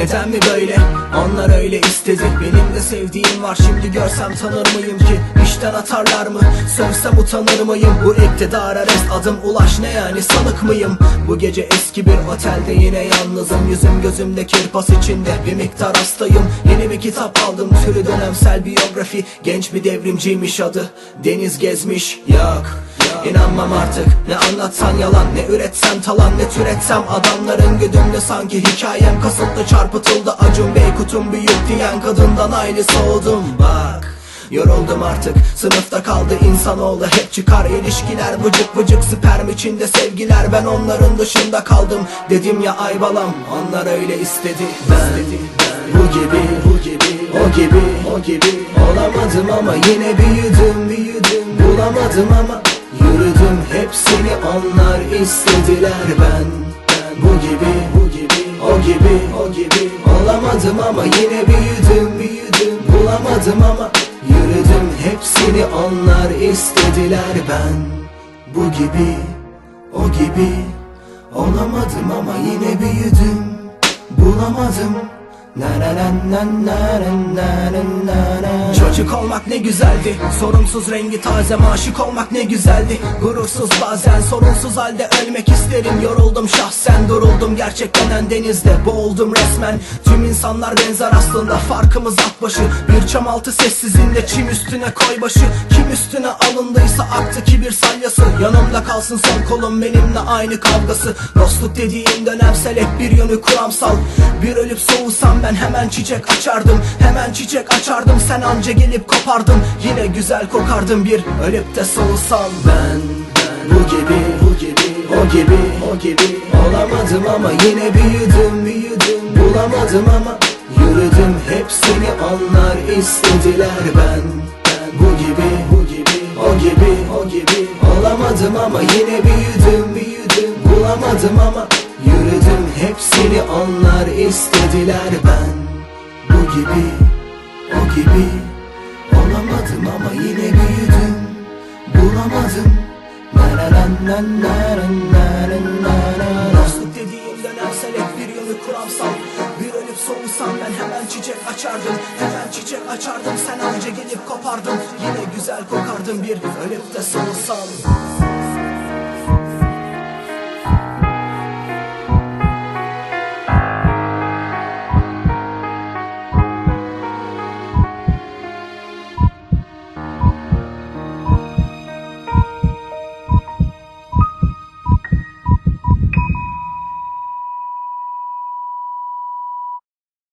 Neden mi böyle? Onlar öyle istedi. Benim de sevdiğim var. Şimdi görsem tanır mıyım ki? İşten atarlar mı? Sövsem utanır mıyım? Bu iktidara rest adım ulaş. Ne yani? Sanık mıyım? Bu gece eski bir otelde yine yalnızım. Yüzüm gözümde kirpas içinde bir miktar hastayım. Yeni bir kitap aldım. Türü dönemsel biyografi. Genç bir devrimciymiş adı. Deniz gezmiş. Yok İnanmam artık. Ne anlatsan yalan Ne üretsen talan ne türetsem Adamların güdümde sanki hikayem kasıtlı çarpıtıldı. Acun Bey kutum büyük diyen kadından aynı soğudum. Bak Yoruldum artık. Sınıfta kaldı insanoğlu. Hep çıkar ilişkiler vıcık vıcık sperm içinde sevgiler. Ben onların dışında kaldım. Dedim ya ay balam Onlar öyle istedi. Ben, Bu gibi bu gibi o gibi o gibi Olamadım ama yine büyüdüm büyüdüm. Bulamadım ama Hepsini onlar istediler. Ben, Bu gibi bu gibi o gibi o gibi. Olamadım ama yine büyüdüm büyüdüm. Bulamadım ama yürüdüm. Hepsini onlar istediler. Ben Bu gibi o gibi. Olamadım ama yine büyüdüm. Bulamadım Çocuk olmak ne güzeldi. Sorumsuz rengi taze aşık olmak ne güzeldi. Gurursuz bazen sorunsuz halde ölmek isterim. Yoruldum şahsen duruldum gerçekten denizde. Boğuldum resmen. Tüm insanlar benzer aslında. Farkımız at başı. Bir çam altı sessizinde Çim üstüne koy başı. Kim üstüne alındıysa aktı kibir salyası. Yanımda kalsın son kolum benimle aynı kavgası. Dostluk dediğim dönemsel hep bir yönü kuramsal. Bir ölüp soğusam ben hemen çiçek açardım. Hemen çiçek açardım. Sen anca gelip kopardın. Yine güzel kokardım. Bir ölüp de soğusam. Ben, ben Bu gibi bu gibi o gibi o gibi Olamadım ama yine büyüdüm büyüdüm. Bulamadım ama yürüdüm. Hepsini onlar istediler. Ben, ben Bu gibi bu gibi o gibi o gibi Olamadım ama yine büyüdüm büyüdüm. Bulamadım ama yürüdüm Hepsini onlar istediler. Ben Bu gibi, o gibi Olamadım ama yine büyüdüm. Bulamadım. Dostluk dediğim dönemsel hep bir yılı kuramsal Bir ölüp soğusam ben hemen çiçek açardım. Hemen çiçek açardım. Sen önce gelip kopardın. Yine güzel kokardın bir ölüp de soğusam.